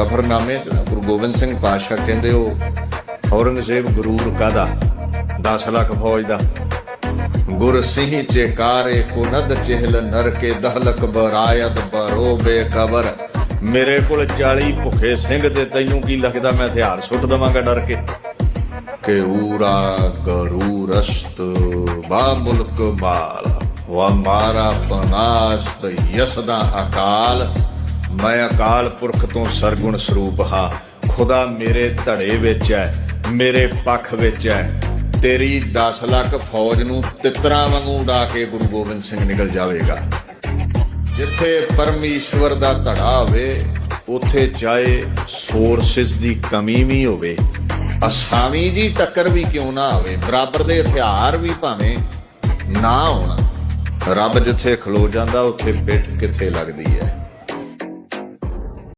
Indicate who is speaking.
Speaker 1: ਜ਼ਫਰਨਾਮੇ ਗੁਰੂ ਗੋਬਿੰਦ ਸਿੰਘ ਪਾਤਸ਼ਾਹ ਕਹਿੰਦੇ ਉਹ ਔਰੰਗਜ਼ੇਬ ਗਰੂਰ ਕਾਦਾ 10 ਲੱਖ ਫੌਜ ਦਾ। ਗੁਰ ਸਿੰਘ ਚੇਕਾਰੇ ਕੁਨਦ ਚਹਿਲ ਨਰ ਕੇ ਦਹਲਕ ਬਰਾਇਤ ਬਰੋ ਬੇਖਬਰ। ਮੇਰੇ ਕੋਲ 40 ਭੁੱਖੇ ਸਿੰਘ ਤੇ ਤੈਨੂੰ ਕੀ ਲੱਗਦਾ ਮੈਂ ਹਥਿਆਰ ਸੁੱਟ ਦਵਾਂਗਾ ਡਰ ਕੇ? ਕਿ ਊਰਾ ਗਰੂਰਸਤ ਬਾ ਮੁਲਕ ਮਾਲ ਵਾ ਮਾਰਾ ਪਨਾਸਤ, ਯਸਦਾ ਅਕਾਲ। ਮੈਂ ਅਕਾਲ ਪੁਰਖ ਤੋਂ ਸਰਗੁਣ ਸਰੂਪ ਹਾਂ। ਖੁਦਾ ਮੇਰੇ ਧੜੇ ਵਿੱਚ ਹੈ, ਮੇਰੇ ਪੱਖ ਵਿੱਚ ਹੈ। ਤੇਰੀ 10 ਲੱਖ ਫੌਜ ਨੂੰ ਤਿੱਤਰਾਂ ਵਾਂਗੂ ਉਡਾ ਕੇ ਗੁਰੂ ਗੋਬਿੰਦ ਸਿੰਘ ਨਿਕਲ ਜਾਵੇਗਾ। ਜਿੱਥੇ ਪਰਮੇਸ਼ਵਰ ਦਾ ਧੜਾ ਹੋਵੇ, ਉੱਥੇ ਚਾਹੇ ਸੋਰਸਸ ਦੀ ਕਮੀ ਵੀ ਹੋਵੇ। ਅਸਾਮੀ ਦੀ ਟੱਕਰ ਵੀ ਕਿਉਂ ਨਾ ਹੋਵੇ? ਬਰਾਬਰ ਦੇ ਹਥਿਆਰ ਵੀ ਭਾਵੇਂ ਨਾ ਹੋਣ। ਰੱਬ ਜਿੱਥੇ ਖਲੋ ਜਾਂਦਾ, ਉੱਥੇ ਪਿੱਠ ਕਿੱਥੇ ਲੱਗਦੀ ਹੈ?